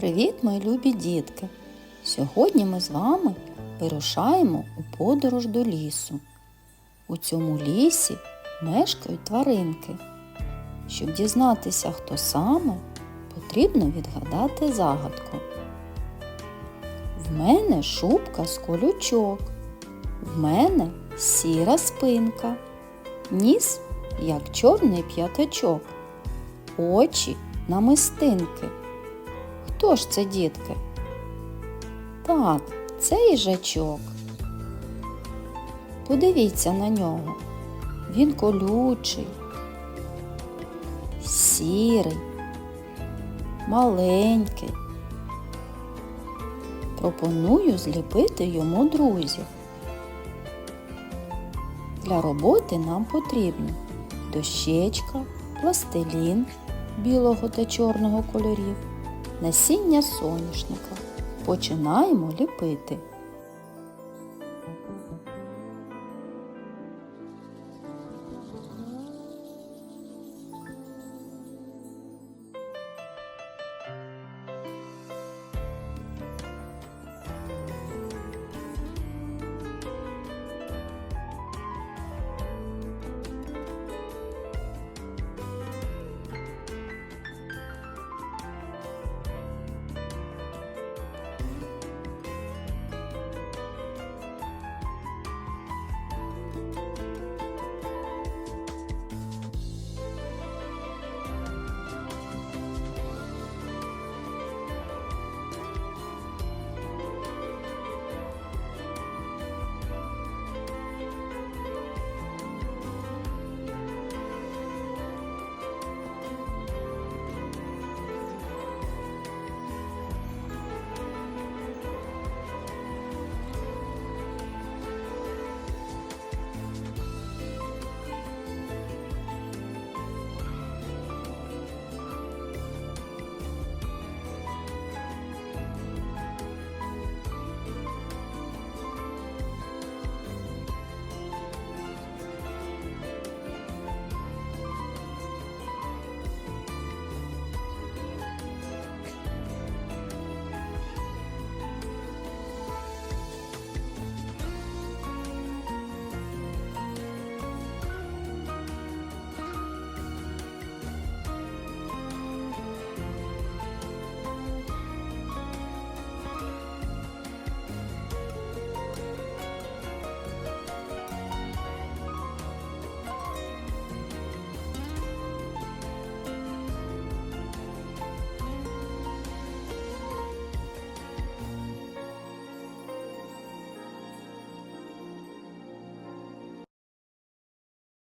Привіт, мої любі дітки! Сьогодні ми з вами вирушаємо у подорож до лісу. У цьому лісі мешкають тваринки. Щоб дізнатися, хто саме, потрібно відгадати загадку. В мене шубка з колючок, в мене сіра спинка, ніс, як чорний п'ятачок, очі намистинки. Хто ж це, дітки? Так, це їжачок. Подивіться на нього. Він колючий, сірий, маленький. Пропоную зліпити йому друзів. Для роботи нам потрібно дощечка, пластилін білого та чорного кольорів, насіння соняшника. Починаємо ліпити.